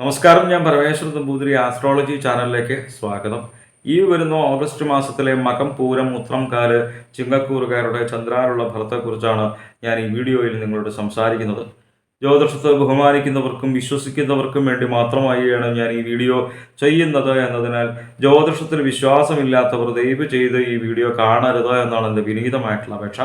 നമസ്കാരം ഞാൻ പരമേശ്വര നമ്പൂതിരി ആസ്ട്രോളജി ചാനലിലേക്ക് സ്വാഗതം. ഈ വരുന്ന ഓഗസ്റ്റ് മാസത്തിലെ മകം പൂരം ഉത്രം കാൽ ചിങ്ങക്കൂറുകാരുടെ ചന്ദ്രാനുള്ള ഫലത്തെക്കുറിച്ചാണ് ഞാൻ ഈ വീഡിയോയിൽ നിങ്ങളോട് സംസാരിക്കുന്നത്. ജ്യോതിഷത്തെ ബഹുമാനിക്കുന്നവർക്കും വിശ്വസിക്കുന്നവർക്കും വേണ്ടി മാത്രമായാണ് ഞാൻ ഈ വീഡിയോ ചെയ്യുന്നത് എന്നതിനാൽ ജ്യോതിഷത്തിൽ വിശ്വാസമില്ലാത്തവർ ദയവ് ചെയ്ത് ഈ വീഡിയോ കാണരുത് എന്നാണ് എന്റെ വിനീതമായിട്ടുള്ള അപേക്ഷ.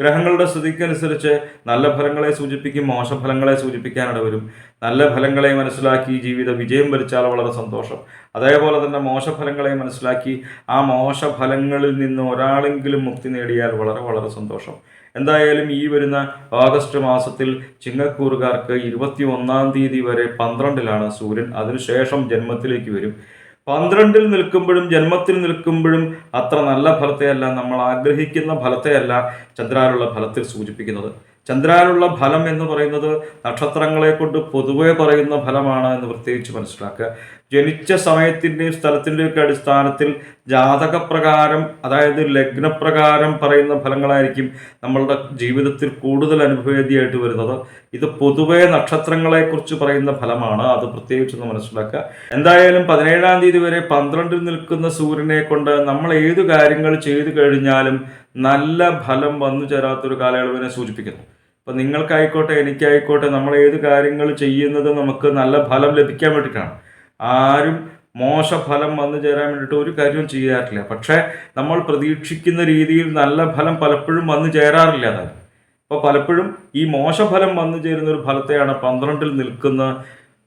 ഗ്രഹങ്ങളുടെ സ്ഥിതിക്കനുസരിച്ച് നല്ല ഫലങ്ങളെ സൂചിപ്പിക്കും മോശഫലങ്ങളെ സൂചിപ്പിക്കാനിട വരും. നല്ല ഫലങ്ങളെ മനസ്സിലാക്കി ജീവിത വിജയം വരിച്ചാൽ വളരെ സന്തോഷം. അതേപോലെ തന്നെ മോശഫലങ്ങളെ മനസ്സിലാക്കി ആ മോശഫലങ്ങളിൽ നിന്ന് ഒരാളെങ്കിലും മുക്തി നേടിയാൽ വളരെ വളരെ സന്തോഷം. എന്തായാലും ഈ വരുന്ന ഓഗസ്റ്റ് മാസത്തിൽ ചിങ്ങക്കൂറുകാർക്ക് ഇരുപത്തി ഒന്നാം തീയതി വരെ പന്ത്രണ്ടിലാണ് സൂര്യൻ. അതിനുശേഷം ജന്മത്തിലേക്ക് വരും. പന്ത്രണ്ടിൽ നിൽക്കുമ്പോഴും ജന്മത്തിൽ നിൽക്കുമ്പോഴും അത്ര നല്ല ഫലത്തെയല്ല നമ്മൾ ആഗ്രഹിക്കുന്ന ഫലത്തെയല്ല ചന്ദ്രാനുള്ള ഫലത്തിൽ സൂചിപ്പിക്കുന്നത്. ചന്ദ്രാനുള്ള ഫലം എന്ന് പറയുന്നത് നക്ഷത്രങ്ങളെ കൊണ്ട് പൊതുവെ പറയുന്ന ഫലമാണ് എന്ന് പ്രത്യേകിച്ച് മനസ്സിലാക്കുക. ജനിച്ച സമയത്തിന്റെയും സ്ഥലത്തിന്റെയും ഒക്കെ അടിസ്ഥാനത്തിൽ ജാതകപ്രകാരം അതായത് ലഗ്നപ്രകാരം പറയുന്ന ഫലങ്ങളായിരിക്കും നമ്മളുടെ ജീവിതത്തിൽ കൂടുതൽ അനുഭവേദിയായിട്ട് വരുന്നത്. ഇത് പൊതുവെ നക്ഷത്രങ്ങളെക്കുറിച്ച് പറയുന്ന ഫലമാണ്. അത് പ്രത്യേകിച്ചൊന്ന് മനസ്സിലാക്കുക. എന്തായാലും പതിനേഴാം തീയതി വരെ പന്ത്രണ്ടിൽ നിൽക്കുന്ന സൂര്യനെ കൊണ്ട് നമ്മൾ ഏത് കാര്യങ്ങൾ ചെയ്തു കഴിഞ്ഞാലും നല്ല ഫലം വന്നു ചേരാത്തൊരു കാലയളവിനെ സൂചിപ്പിക്കുന്നു. അപ്പം നിങ്ങൾക്കായിക്കോട്ടെ എനിക്കായിക്കോട്ടെ നമ്മൾ ഏത് കാര്യങ്ങൾ ചെയ്യുന്നത് നമുക്ക് നല്ല ഫലം ലഭിക്കാൻ വേണ്ടിയിട്ടാണ്. ആരും മോശഫലം വന്നു ചേരാൻ വേണ്ടിയിട്ട് ഒരു കാര്യവും ചെയ്യാറില്ല. പക്ഷേ നമ്മൾ പ്രതീക്ഷിക്കുന്ന രീതിയിൽ നല്ല ഫലം പലപ്പോഴും വന്നു ചേരാറില്ല അതാണ് അപ്പോൾ പലപ്പോഴും ഈ മോശഫലം വന്നു ചേരുന്ന ഒരു ഫലത്തെയാണ് പന്ത്രണ്ടിൽ നിൽക്കുന്ന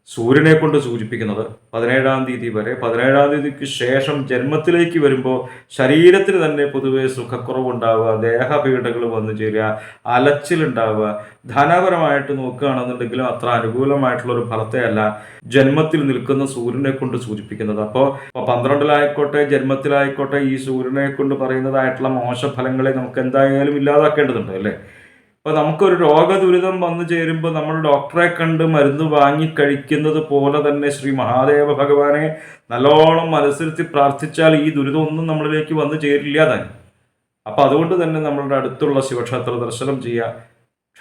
സൂര്യനെ കൊണ്ട് സൂചിപ്പിക്കുന്നത് പതിനേഴാം തീയതി വരെ. പതിനേഴാം തീയതിക്ക് ശേഷം ജന്മത്തിലേക്ക് വരുമ്പോൾ ശരീരത്തിന് തന്നെ പൊതുവെ സുഖക്കുറവുണ്ടാവുക ദേഹപീഠകൾ വന്നു ചേരുക അലച്ചിലുണ്ടാവുക. ധനപരമായിട്ട് നോക്കുകയാണെന്നുണ്ടെങ്കിലും അത്ര അനുകൂലമായിട്ടുള്ള ഒരു ഫലത്തെയല്ല ജന്മത്തിൽ നിൽക്കുന്ന സൂര്യനെ കൊണ്ട് സൂചിപ്പിക്കുന്നത്. അപ്പോൾ പന്ത്രണ്ടിലായിക്കോട്ടെ ജന്മത്തിലായിക്കോട്ടെ ഈ സൂര്യനെ കൊണ്ട് പറയുന്നതായിട്ടുള്ള മോശഫലങ്ങളെ നമുക്ക് എന്തായാലും ഇല്ലാതാക്കേണ്ടതുണ്ട് അല്ലേ? അപ്പോൾ നമുക്കൊരു രോഗദുരിതം വന്നു ചേരുമ്പോൾ നമ്മൾ ഡോക്ടറെ കണ്ട് മരുന്ന് വാങ്ങി കഴിക്കുന്നത് പോലെ തന്നെ ശ്രീ മഹാദേവ ഭഗവാനെ നല്ലോണം മനസ്സിരുത്തി പ്രാർത്ഥിച്ചാൽ ഈ ദുരിതം ഒന്നും നമ്മളിലേക്ക് വന്നു ചേരില്ല തന്നെ. അപ്പോൾ അതുകൊണ്ട് തന്നെ നമ്മളുടെ അടുത്തുള്ള ശിവക്ഷേത്ര ദർശനം ചെയ്യുക.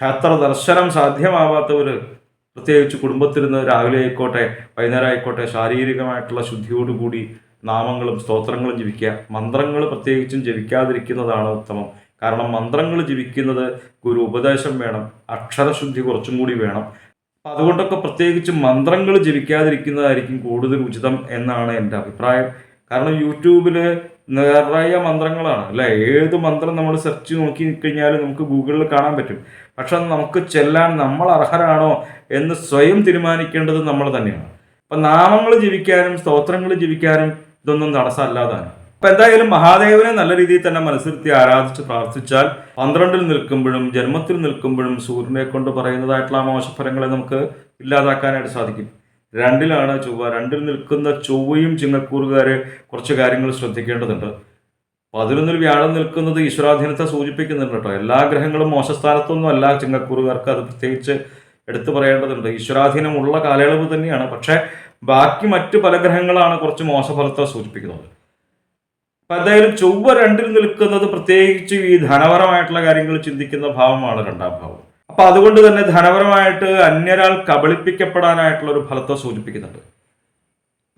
ക്ഷേത്ര ദർശനം സാധ്യമാവാത്തവർ പ്രത്യേകിച്ച് കുടുംബത്തിരുന്ന് രാവിലെ ആയിക്കോട്ടെ വൈകുന്നേരം ആയിക്കോട്ടെ ശാരീരികമായിട്ടുള്ള ശുദ്ധിയോടുകൂടി നാമങ്ങളും സ്തോത്രങ്ങളും ജപിക്കുക. മന്ത്രങ്ങൾ പ്രത്യേകിച്ചും ജപിക്കാതിരിക്കുന്നതാണ് ഉത്തമം. കാരണം മന്ത്രങ്ങൾ ജപിക്കുന്നത് ഗുരു ഉപദേശം വേണം അക്ഷരശുദ്ധി കുറച്ചും കൂടി വേണം. അപ്പം അതുകൊണ്ടൊക്കെ പ്രത്യേകിച്ച് മന്ത്രങ്ങൾ ജപിക്കാതിരിക്കുന്നതായിരിക്കും കൂടുതൽ ഉചിതം എന്നാണ് എന്റെ അഭിപ്രായം. കാരണം യൂട്യൂബിൽ നിറയെ മന്ത്രങ്ങളാണ് അല്ലേ? ഏത് മന്ത്രം നമ്മൾ സെർച്ച് നോക്കി കഴിഞ്ഞാൽ നമുക്ക് ഗൂഗിളിൽ കാണാൻ പറ്റും. പക്ഷെ നമുക്ക് ചെല്ലാൻ നമ്മൾ അർഹരാണോ എന്ന് സ്വയം തീരുമാനിക്കേണ്ടത് നമ്മൾ തന്നെയാണ്. അപ്പം നാമങ്ങൾ ജീവിക്കാനും സ്തോത്രങ്ങൾ ജീവിക്കാനും ഇതൊന്നും തടസ്സമല്ലാതാണ്. അപ്പൊ എന്തായാലും മഹാദേവനെ നല്ല രീതിയിൽ തന്നെ മനസ്സിരുത്തി ആരാധിച്ച് പ്രാർത്ഥിച്ചാൽ പന്ത്രണ്ടിൽ നിൽക്കുമ്പോഴും ജന്മത്തിൽ നിൽക്കുമ്പോഴും സൂര്യനെ കൊണ്ട് പറയുന്നതായിട്ടുള്ള ആ മോശഫലങ്ങളെ നമുക്ക് ഇല്ലാതാക്കാനായിട്ട് സാധിക്കും. രണ്ടിലാണ് ചൊവ്വ. രണ്ടിൽ നിൽക്കുന്ന ചൊവ്വയും ചിങ്ങക്കൂറുകാരെ കുറച്ച് കാര്യങ്ങൾ ശ്രദ്ധിക്കേണ്ടതുണ്ട്. പതിനൊന്നിൽ വ്യാഴം നിൽക്കുന്നത് ഈശ്വരാധീനത്തെ സൂചിപ്പിക്കുന്നുണ്ട് കേട്ടോ. എല്ലാ ഗ്രഹങ്ങളും മോശസ്ഥാനത്തൊന്നും അല്ല. ചിങ്ങക്കൂറുകാർക്ക് അത് പ്രത്യേകിച്ച് എടുത്തു പറയേണ്ടതുണ്ട്. ഈശ്വരാധീനമുള്ള കാലയളവ് തന്നെയാണ്. പക്ഷേ ബാക്കി മറ്റു പല ഗ്രഹങ്ങളാണ് കുറച്ച് മോശഫലത്തെ സൂചിപ്പിക്കുന്നത്. അപ്പൊ എന്തായാലും ചൊവ്വ രണ്ടിൽ നിൽക്കുന്നത് പ്രത്യേകിച്ച് ഈ ധനപരമായിട്ടുള്ള കാര്യങ്ങൾ ചിന്തിക്കുന്ന ഭാവമാണ് രണ്ടാം ഭാവം. അപ്പൊ അതുകൊണ്ട് തന്നെ ധനപരമായിട്ട് അന്യരാൾ കബളിപ്പിക്കപ്പെടാനായിട്ടുള്ള ഒരു ഫലത്തെ സൂചിപ്പിക്കുന്നുണ്ട്.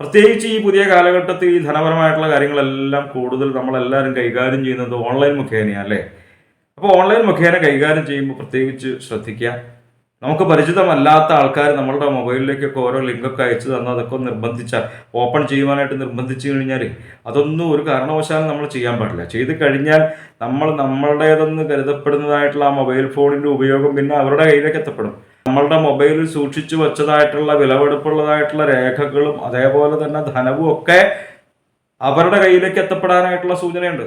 പ്രത്യേകിച്ച് ഈ പുതിയ കാലഘട്ടത്തിൽ ഈ ധനപരമായിട്ടുള്ള കാര്യങ്ങളെല്ലാം കൂടുതൽ നമ്മളെല്ലാവരും കൈകാര്യം ചെയ്യുന്നത് ഓൺലൈൻ മുഖേനയാണ് അല്ലേ? അപ്പോൾ ഓൺലൈൻ മുഖേന കൈകാര്യം ചെയ്യുമ്പോൾ പ്രത്യേകിച്ച് ശ്രദ്ധിക്കുക. നമുക്ക് പരിചിതമല്ലാത്ത ആൾക്കാർ നമ്മളുടെ മൊബൈലിലേക്കൊക്കെ ഓരോ ലിങ്കൊക്കെ അയച്ചു തന്നാൽ അതൊക്കെ നിർബന്ധിച്ചാൽ ഓപ്പൺ ചെയ്യുവാനായിട്ട് നിർബന്ധിച്ചു കഴിഞ്ഞാൽ അതൊന്നും ഒരു കാരണവശാലും നമ്മൾ ചെയ്യാൻ പാടില്ല. ചെയ്ത് കഴിഞ്ഞാൽ നമ്മൾ നമ്മളുടേതെന്ന് കരുതപ്പെടുന്നതായിട്ടുള്ള ആ മൊബൈൽ ഫോണിന്റെ ഉപയോഗം പിന്നെ അവരുടെ കയ്യിലേക്ക് എത്തപ്പെടും. നമ്മളുടെ മൊബൈലിൽ സൂക്ഷിച്ചു വെച്ചതായിട്ടുള്ള വിലവെടുപ്പുള്ളതായിട്ടുള്ള രേഖകളും അതേപോലെ തന്നെ ധനവും ഒക്കെ അവരുടെ കയ്യിലേക്ക് എത്തപ്പെടാനായിട്ടുള്ള സൂചനയുണ്ട്.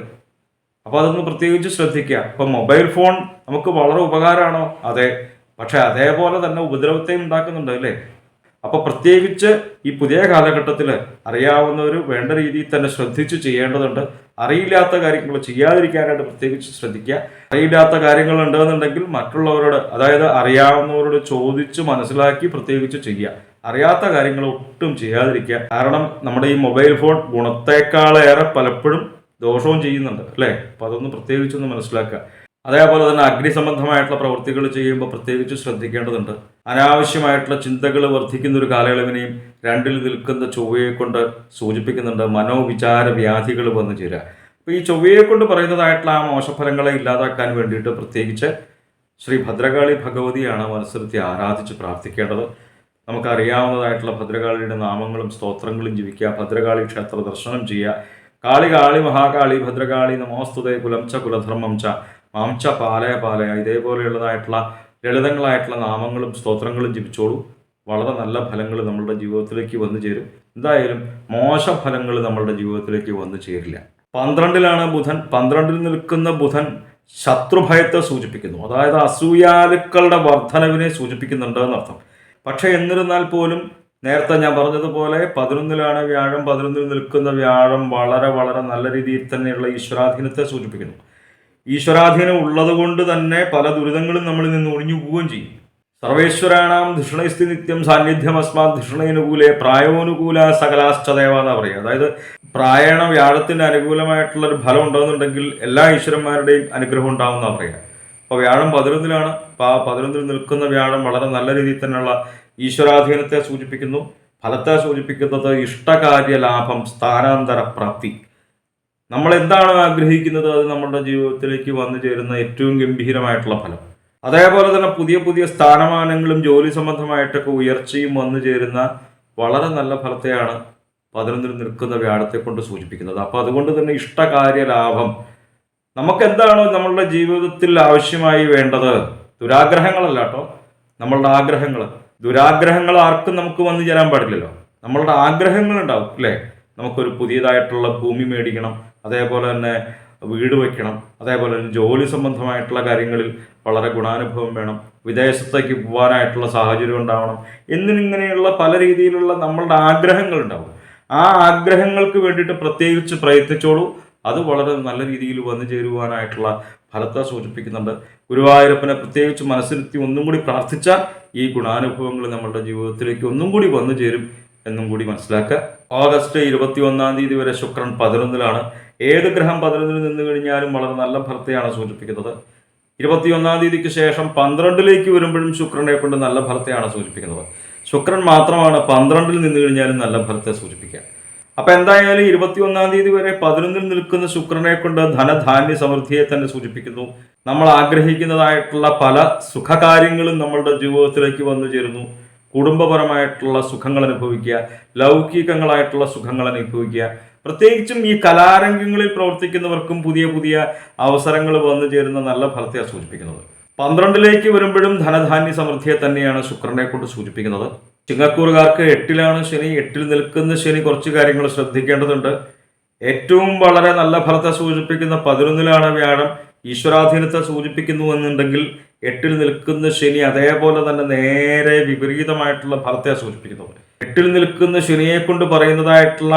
അപ്പോൾ അതൊന്ന് പ്രത്യേകിച്ച് ശ്രദ്ധിക്കുക. അപ്പോൾ മൊബൈൽ ഫോൺ നമുക്ക് വളരെ ഉപകാരമാണോ? അതെ. പക്ഷെ അതേപോലെ തന്നെ ഉപദ്രവത്തെയും ഉണ്ടാക്കുന്നുണ്ട് അല്ലേ? അപ്പൊ പ്രത്യേകിച്ച് ഈ പുതിയ കാലഘട്ടത്തിൽ അറിയാവുന്നവർ വേണ്ട രീതിയിൽ തന്നെ ശ്രദ്ധിച്ച് ചെയ്യേണ്ടതുണ്ട്. അറിയില്ലാത്ത കാര്യങ്ങൾ ചെയ്യാതിരിക്കാനായിട്ട് പ്രത്യേകിച്ച് ശ്രദ്ധിക്കുക. അറിയില്ലാത്ത കാര്യങ്ങൾ ഉണ്ടെന്നുണ്ടെങ്കിൽ മറ്റുള്ളവരോട് അതായത് അറിയാവുന്നവരോട് ചോദിച്ച് മനസ്സിലാക്കി പ്രത്യേകിച്ച് ചെയ്യുക. അറിയാത്ത കാര്യങ്ങൾ ഒട്ടും ചെയ്യാതിരിക്കുക. കാരണം നമ്മുടെ ഈ മൊബൈൽ ഫോൺ ഗുണത്തേക്കാളേറെ പലപ്പോഴും ദോഷവും ചെയ്യുന്നുണ്ട് അല്ലേ? അപ്പൊ അതൊന്ന് പ്രത്യേകിച്ചൊന്ന് മനസ്സിലാക്കുക. അതേപോലെ തന്നെ അഗ്നി സംബന്ധമായിട്ടുള്ള പ്രവൃത്തികൾ ചെയ്യുമ്പോൾ പ്രത്യേകിച്ച് ശ്രദ്ധിക്കേണ്ടതുണ്ട്. അനാവശ്യമായിട്ടുള്ള ചിന്തകൾ വർദ്ധിക്കുന്ന ഒരു കാലയളവിനെയും രണ്ടിൽ നിൽക്കുന്ന ചൊവ്വയെ കൊണ്ട് സൂചിപ്പിക്കുന്നുണ്ട് മനോവിചാര വ്യാധികൾ വന്നു ചേരുക. അപ്പോൾ ഈ ചൊവ്വയെ കൊണ്ട് പറയുന്നതായിട്ടുള്ള ആ മോശഫലങ്ങളെ ഇല്ലാതാക്കാൻ വേണ്ടിയിട്ട് പ്രത്യേകിച്ച് ശ്രീ ഭദ്രകാളി ഭഗവതിയാണ് മനസ്സിലത്തി ആരാധിച്ച് പ്രാർത്ഥിക്കേണ്ടത്. നമുക്കറിയാവുന്നതായിട്ടുള്ള ഭദ്രകാളിയുടെ നാമങ്ങളും സ്തോത്രങ്ങളും ജീവിക്കുക ഭദ്രകാളി ക്ഷേത്ര ദർശനം ചെയ്യുക. കാളി കാളി മഹാകാളി ഭദ്രകാളി നമോസ്തുതേ കുലം ച കുലധർമ്മം ച മാംച പാലയ പാലയ ഇതേപോലെയുള്ളതായിട്ടുള്ള ലളിതങ്ങളായിട്ടുള്ള നാമങ്ങളും സ്തോത്രങ്ങളും ജപിച്ചോളൂ. വളരെ നല്ല ഫലങ്ങൾ നമ്മളുടെ ജീവിതത്തിലേക്ക് വന്നു ചേരും. എന്തായാലും മോശ ഫലങ്ങൾ നമ്മളുടെ ജീവിതത്തിലേക്ക് വന്നു ചേരില്ല. പന്ത്രണ്ടിലാണ് ബുധൻ. പന്ത്രണ്ടിൽ നിൽക്കുന്ന ബുധൻ ശത്രുഭയത്തെ സൂചിപ്പിക്കുന്നു. അതായത് അസൂയാലുക്കളുടെ വർധനവിനെ സൂചിപ്പിക്കുന്നുണ്ട് എന്നർത്ഥം. പക്ഷേ എന്നിരുന്നാൽ പോലും നേരത്തെ ഞാൻ പറഞ്ഞതുപോലെ പതിനൊന്നിലാണ് വ്യാഴം. പതിനൊന്നിൽ നിൽക്കുന്ന വ്യാഴം വളരെ വളരെ നല്ല രീതിയിൽ തന്നെയുള്ള ഈശ്വരാധീനത്തെ സൂചിപ്പിക്കുന്നു. ഈശ്വരാധീനം ഉള്ളതുകൊണ്ട് തന്നെ പല ദുരിതങ്ങളും നമ്മളിൽ നിന്ന് ഒഴിഞ്ഞു പോവുകയും ചെയ്യും. സർവേശ്വരാണാം ധിഷണൈസ്ഥി നിത്യം സാന്നിധ്യം അസ്മാത് ധിഷണയനുകൂലെ പ്രായോനുകൂല സകലാശ്ചദേവ എന്നാ പറയുക. അതായത് പ്രായണ വ്യാഴത്തിന് അനുകൂലമായിട്ടുള്ള ഒരു ഫലം ഉണ്ടാകുന്നുണ്ടെങ്കിൽ എല്ലാ ഈശ്വരന്മാരുടെയും അനുഗ്രഹം ഉണ്ടാവുന്ന പറയുക. അപ്പോൾ വ്യാഴം പതിനൊന്നിലാണ്. അപ്പോൾ ആ പതിനൊന്നിൽ നിൽക്കുന്ന വ്യാഴം വളരെ നല്ല രീതിയിൽ തന്നെയുള്ള ഈശ്വരാധീനത്തെ സൂചിപ്പിക്കുന്നു. ഫലത്തെ സൂചിപ്പിക്കുന്നത് ഇഷ്ടകാര്യ ലാഭം സ്ഥാനാന്തര പ്രാപ്തി. നമ്മൾ എന്താണ് ആഗ്രഹിക്കുന്നത്? അത് നമ്മുടെ ജീവിതത്തിലേക്ക് വന്നു ചേരുന്ന ഏറ്റവും ഗംഭീരമായിട്ടുള്ള ഫലം. അതേപോലെ തന്നെ പുതിയ പുതിയ സ്ഥാനമാനങ്ങളും ജോലി സംബന്ധമായിട്ടൊക്കെ ഉയർച്ചയും വന്നു ചേരുന്ന വളരെ നല്ല ഫലത്തെയാണ് പതിനൊന്നിൽ നിൽക്കുന്ന വ്യാഴത്തെ കൊണ്ട് സൂചിപ്പിക്കുന്നത്. അപ്പോൾ അതുകൊണ്ട് തന്നെ ഇഷ്ടകാര്യ ലാഭം. നമുക്ക് എന്താണോ നമ്മളുടെ ജീവിതത്തിൽ ആവശ്യമായി വേണ്ടത്? ദുരാഗ്രഹങ്ങളല്ല കേട്ടോ. നമ്മളുടെ ആഗ്രഹങ്ങൾ ദുരാഗ്രഹങ്ങൾ ആർക്കും നമുക്ക് വന്നു ചേരാൻ പാടില്ലല്ലോ. നമ്മളുടെ ആഗ്രഹങ്ങൾ ഉണ്ടാവും അല്ലേ? നമുക്കൊരു പുതിയതായിട്ടുള്ള ഭൂമി മേടിക്കണം അതേപോലെ തന്നെ വീട് വയ്ക്കണം അതേപോലെ തന്നെ ജോലി സംബന്ധമായിട്ടുള്ള കാര്യങ്ങളിൽ വളരെ ഗുണാനുഭവം വേണം വിദേശത്തേക്ക് പോകാനായിട്ടുള്ള സാഹചര്യം ഉണ്ടാവണം എന്നിങ്ങനെയുള്ള പല രീതിയിലുള്ള നമ്മളുടെ ആഗ്രഹങ്ങൾ ഉണ്ടാവും. ആ ആഗ്രഹങ്ങൾക്ക് വേണ്ടിയിട്ട് പ്രത്യേകിച്ച് പ്രയത്നിച്ചോളൂ. അത് വളരെ നല്ല രീതിയിൽ വന്നു ചേരുവാനായിട്ടുള്ള ഫലത്തെ സൂചിപ്പിക്കുന്നുണ്ട്. ഗുരുവായൂരപ്പനെ പ്രത്യേകിച്ച് മനസ്സിരുത്തി ഒന്നും കൂടി പ്രാർത്ഥിച്ചാൽ ഈ ഗുണാനുഭവങ്ങൾ നമ്മളുടെ ജീവിതത്തിലേക്ക് ഒന്നും കൂടി വന്നു ചേരും എന്നും കൂടി മനസ്സിലാക്കുക. ഓഗസ്റ്റ് ഇരുപത്തി ഒന്നാം തീയതി വരെ ശുക്രൻ പതിനൊന്നിലാണ്. ഏത് ഗ്രഹം പതിനൊന്നിൽ നിന്ന് കഴിഞ്ഞാലും വളരെ നല്ല ഫലത്തെയാണ് സൂചിപ്പിക്കുന്നത്. ഇരുപത്തിയൊന്നാം തീയതിക്ക് ശേഷം പന്ത്രണ്ടിലേക്ക് വരുമ്പോഴും ശുക്രനെ കൊണ്ട് നല്ല ഫലത്തെയാണ് സൂചിപ്പിക്കുന്നത്. ശുക്രൻ മാത്രമാണ് പന്ത്രണ്ടിൽ നിന്ന് കഴിഞ്ഞാലും നല്ല ഫലത്തെ സൂചിപ്പിക്കുക. അപ്പൊ എന്തായാലും ഇരുപത്തിയൊന്നാം തീയതി വരെ പതിനൊന്നിൽ നിൽക്കുന്ന ശുക്രനെ കൊണ്ട് ധനധാന്യ സമൃദ്ധിയെ തന്നെ സൂചിപ്പിക്കുന്നു. നമ്മൾ ആഗ്രഹിക്കുന്നതായിട്ടുള്ള പല സുഖകാര്യങ്ങളും നമ്മളുടെ ജീവിതത്തിലേക്ക് വന്നു ചേരുന്നു. കുടുംബപരമായിട്ടുള്ള സുഖങ്ങൾ അനുഭവിക്കുക ലൗകികങ്ങളായിട്ടുള്ള സുഖങ്ങൾ അനുഭവിക്കുക. പ്രത്യേകിച്ചും ഈ കലാരംഗങ്ങളിൽ പ്രവർത്തിക്കുന്നവർക്കും പുതിയ പുതിയ അവസരങ്ങൾ വന്നു ചേരുന്ന നല്ല ഫലത്തെയാണ് സൂചിപ്പിക്കുന്നത്. പന്ത്രണ്ടിലേക്ക് വരുമ്പോഴും ധനധാന്യ സമൃദ്ധിയെ തന്നെയാണ് ശുക്രനെ കൊണ്ട് സൂചിപ്പിക്കുന്നത്. ചിങ്ങക്കൂറുകാർക്ക് എട്ടിലാണ് ശനി എട്ടിൽ നിൽക്കുന്ന ശനി കുറച്ച് കാര്യങ്ങൾ ശ്രദ്ധിക്കേണ്ടതുണ്ട്. ഏറ്റവും വളരെ നല്ല ഫലത്തെ സൂചിപ്പിക്കുന്ന പതിനൊന്നിലാണ് വ്യാഴം. ഈശ്വരാധീനത്തെ സൂചിപ്പിക്കുന്നു എന്നുണ്ടെങ്കിൽ എട്ടിൽ നിൽക്കുന്ന ശനി അതേപോലെ തന്നെ നേരെ വിപരീതമായിട്ടുള്ള ഫലത്തെ സൂചിപ്പിക്കുന്നത്. എട്ടിൽ നിൽക്കുന്ന ശനിയെ കൊണ്ട് പറയുന്നതായിട്ടുള്ള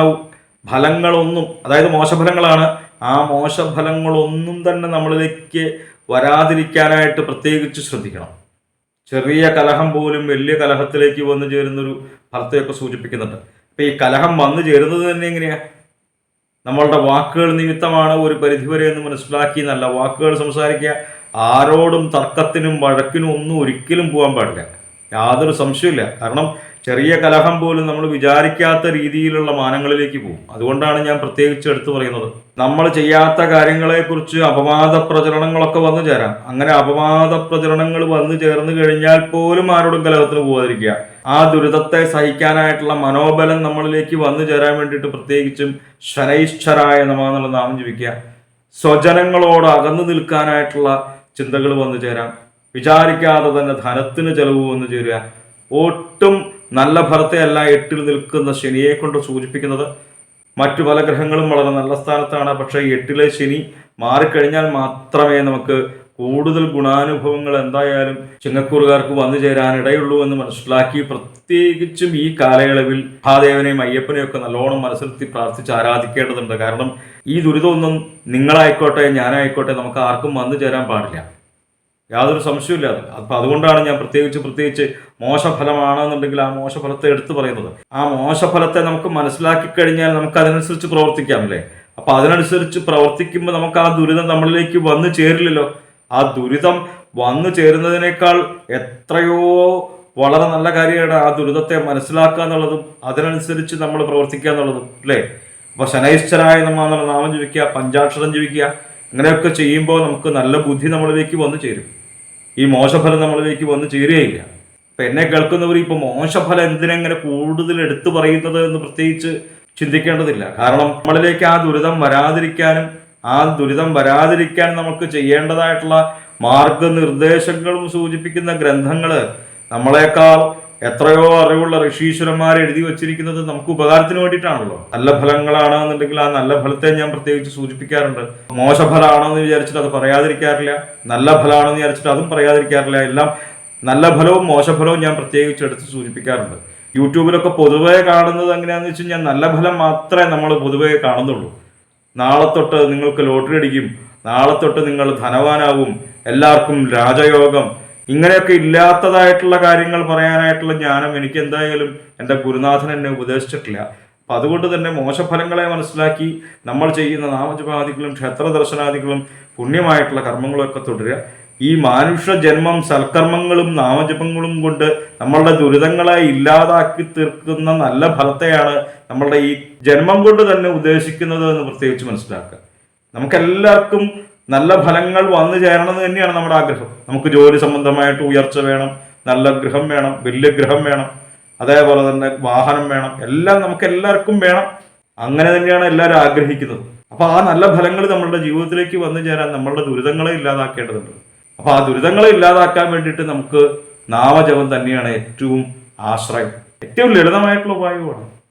ഫലങ്ങളൊന്നും അതായത് മോശഫലങ്ങളാണ്. ആ മോശഫലങ്ങളൊന്നും തന്നെ നമ്മളിലേക്ക് വരാതിരിക്കാനായിട്ട് പ്രത്യേകിച്ച് ശ്രദ്ധിക്കണം. ചെറിയ കലഹം പോലും വലിയ കലഹത്തിലേക്ക് വന്നു ചേരുന്നൊരു ഫലത്തെയൊക്കെ സൂചിപ്പിക്കുന്നുണ്ട്. അപ്പം ഈ കലഹം വന്നു ചേരുന്നത് തന്നെ എങ്ങനെയാ? നമ്മളുടെ വാക്കുകൾ നിമിത്തമാണ് ഒരു പരിധിവരെ എന്ന് മനസ്സിലാക്കി നല്ല വാക്കുകൾ സംസാരിക്കുക. ആരോടും തർക്കത്തിനും വഴക്കിനും ഒന്നും ഒരിക്കലും പോകാൻ പാടില്ല. യാതൊരു സംശയമില്ല കാരണം ചെറിയ കലഹം പോലും നമ്മൾ വിചാരിക്കാത്ത രീതിയിലുള്ള മാനങ്ങളിലേക്ക് പോകും. അതുകൊണ്ടാണ് ഞാൻ പ്രത്യേകിച്ച് എടുത്തു പറയുന്നത്. നമ്മൾ ചെയ്യാത്ത കാര്യങ്ങളെക്കുറിച്ച് അപവാദ പ്രചരണങ്ങളൊക്കെ വന്നു ചേരാം. അങ്ങനെ അപവാദ പ്രചരണങ്ങൾ വന്നു ചേർന്ന് കഴിഞ്ഞാൽ പോലും ആരോടും കലഹത്തിന് പോകാതിരിക്കുക ആ ദുരിതത്തെ സഹിക്കാനായിട്ടുള്ള മനോബലം നമ്മളിലേക്ക് വന്നു ചേരാൻ വേണ്ടിയിട്ട് പ്രത്യേകിച്ചും ശനൈശ്വരായ നമാന്നുള്ള നാമം ജപിക്കുക. സ്വജനങ്ങളോട് അകന്നു നിൽക്കാനായിട്ടുള്ള ചിന്തകൾ വന്നു ചേരാം. വിചാരിക്കാതെ തന്നെ ധനത്തിന് ചെലവ് വന്നു ചേരുക. ഒട്ടും നല്ല ഫലത്തെയല്ല എട്ടിൽ നിൽക്കുന്ന ശനിയെ കൊണ്ട് സൂചിപ്പിക്കുന്നത്. മറ്റു പല ഗ്രഹങ്ങളും വളരെ നല്ല സ്ഥാനത്താണ്. പക്ഷേ എട്ടിലെ ശനി മാറിക്കഴിഞ്ഞാൽ മാത്രമേ നമുക്ക് കൂടുതൽ ഗുണാനുഭവങ്ങൾ എന്തായാലും ചിങ്ങക്കൂറുകാർക്ക് വന്നു ചേരാനിടയുള്ളൂ എന്ന് മനസ്സിലാക്കി പ്രത്യേകിച്ചും ഈ കാലയളവിൽ മഹാദേവനെയും അയ്യപ്പനെയും ഒക്കെ നല്ലോണം മനസ്സിലെത്തി പ്രാർത്ഥിച്ച് ആരാധിക്കേണ്ടതുണ്ട്. കാരണം ഈ ദുരിതമൊന്നും നിങ്ങളായിക്കോട്ടെ ഞാനായിക്കോട്ടെ നമുക്ക് ആർക്കും വന്നു ചേരാൻ പാടില്ല. യാതൊരു സംശയമില്ല അത് അപ്പം അതുകൊണ്ടാണ് ഞാൻ പ്രത്യേകിച്ച് പ്രത്യേകിച്ച് മോശഫലമാണെന്നുണ്ടെങ്കിൽ ആ മോശഫലത്തെ എടുത്തു പറയുന്നത്. ആ മോശഫലത്തെ നമുക്ക് മനസ്സിലാക്കി കഴിഞ്ഞാൽ നമുക്ക് അതിനനുസരിച്ച് പ്രവർത്തിക്കാം അല്ലേ? അപ്പം അതിനനുസരിച്ച് പ്രവർത്തിക്കുമ്പോൾ നമുക്ക് ആ ദുരിതം നമ്മളിലേക്ക് വന്നു ചേരില്ലല്ലോ. ആ ദുരിതം വന്നു ചേരുന്നതിനേക്കാൾ എത്രയോ വളരെ നല്ല കാര്യമാണ് ആ ദുരിതത്തെ മനസ്സിലാക്കുക എന്നുള്ളതും അതിനനുസരിച്ച് നമ്മൾ പ്രവർത്തിക്കുക എന്നുള്ളതും അല്ലേ? അപ്പൊ ശനൈശ്വരായ നമ്മ എന്നുള്ള നാമം ജീവിക്കുക പഞ്ചാക്ഷരം ജപിക്കുക അങ്ങനെയൊക്കെ ചെയ്യുമ്പോൾ നമുക്ക് നല്ല ബുദ്ധി നമ്മളിലേക്ക് വന്നു ചേരും. ഈ മോശഫലം നമ്മളിലേക്ക് വന്നു ചേരുകയില്ല. അപ്പം എന്നെ കേൾക്കുന്നവർ ഇപ്പോൾ മോശഫലം എന്തിനെങ്ങനെ കൂടുതൽ എടുത്തു പറയുന്നത് എന്ന് പ്രത്യേകിച്ച് ചിന്തിക്കേണ്ടതില്ല. കാരണം നമ്മളിലേക്ക് ആ ദുരിതം വരാതിരിക്കാനും ആ ദുരിതം വരാതിരിക്കാൻ നമുക്ക് ചെയ്യേണ്ടതായിട്ടുള്ള മാർഗനിർദ്ദേശങ്ങളും സൂചിപ്പിക്കുന്ന ഗ്രന്ഥങ്ങൾ നമ്മളെക്കാൾ എത്രയോ അറിവുള്ള ഋഷീശ്വരന്മാർ എഴുതി വെച്ചിരിക്കുന്നത് നമുക്ക് ഉപകാരത്തിന് വേണ്ടിയിട്ടാണല്ലോ. നല്ല ഫലങ്ങളാണെന്നുണ്ടെങ്കിൽ ആ നല്ല ഫലത്തെ ഞാൻ പ്രത്യേകിച്ച് സൂചിപ്പിക്കാറുണ്ട്. മോശഫലമാണെന്ന് വിചാരിച്ചിട്ട് അത് പറയാതിരിക്കാറില്ല. നല്ല ഫലമാണെന്ന് വിചാരിച്ചിട്ട് അതും പറയാതിരിക്കാറില്ല. എല്ലാം നല്ല ഫലവും മോശഫലവും ഞാൻ പ്രത്യേകിച്ച് എടുത്ത് സൂചിപ്പിക്കാറുണ്ട്. യൂട്യൂബിലൊക്കെ പൊതുവേ കാണുന്നത് എങ്ങനെയാണെന്ന് വെച്ച് കഴിഞ്ഞാൽ നല്ല ഫലം മാത്രമേ നമ്മൾ പൊതുവേ കാണുന്നുള്ളൂ. നാളെ തൊട്ട് നിങ്ങൾക്ക് ലോട്ടറി അടിക്കും. നാളെ തൊട്ട് നിങ്ങൾ ധനവാനാവും. എല്ലാവർക്കും രാജയോഗം. ഇങ്ങനെയൊക്കെ ഇല്ലാത്തതായിട്ടുള്ള കാര്യങ്ങൾ പറയാനായിട്ടുള്ള ജ്ഞാനം എനിക്ക് എന്തായാലും എന്റെ ഗുരുനാഥൻ എന്നെ ഉപദേശിച്ചിട്ടില്ല. അപ്പം അതുകൊണ്ട് തന്നെ മോശഫലങ്ങളെ മനസ്സിലാക്കി നമ്മൾ ചെയ്യുന്ന നാമജപാദികളും ക്ഷേത്ര ദർശനാദികളും പുണ്യമായിട്ടുള്ള കർമ്മങ്ങളും ഒക്കെ തുടരുക. ഈ മാനുഷ ജന്മം സൽക്കർമ്മങ്ങളും നാമജപങ്ങളും കൊണ്ട് നമ്മളുടെ ദുരിതങ്ങളെ ഇല്ലാതാക്കി തീർക്കുന്ന നല്ല ഫലത്തെയാണ് നമ്മളുടെ ഈ ജന്മം കൊണ്ട് തന്നെ ഉദ്ദേശിക്കുന്നത് എന്ന് പ്രത്യേകിച്ച് മനസ്സിലാക്കുക. നമുക്കെല്ലാവർക്കും നല്ല ഫലങ്ങൾ വന്നു ചേരണം തന്നെയാണ് നമ്മുടെ ആഗ്രഹം. നമുക്ക് ജോലി സംബന്ധമായിട്ട് ഉയർച്ച വേണം നല്ല ഗൃഹം വേണം വലിയ ഗൃഹം വേണം അതേപോലെ തന്നെ വാഹനം വേണം എല്ലാം നമുക്ക് എല്ലാവർക്കും വേണം. അങ്ങനെ തന്നെയാണ് എല്ലാവരും ആഗ്രഹിക്കുന്നത്. അപ്പോൾ ആ നല്ല ഫലങ്ങൾ നമ്മളുടെ ജീവിതത്തിലേക്ക് വന്നു ചേരാൻ നമ്മളുടെ ദുരിതങ്ങളെ ഇല്ലാതാക്കേണ്ടതുണ്ട്. അപ്പോൾ ആ ദുരിതങ്ങളെ ഇല്ലാതാക്കാൻ വേണ്ടിയിട്ട് നമുക്ക് നാമജപം തന്നെയാണ് ഏറ്റവും ആശ്രയം. ഏറ്റവും ലളിതമായിട്ടുള്ള ഉപായമാണ്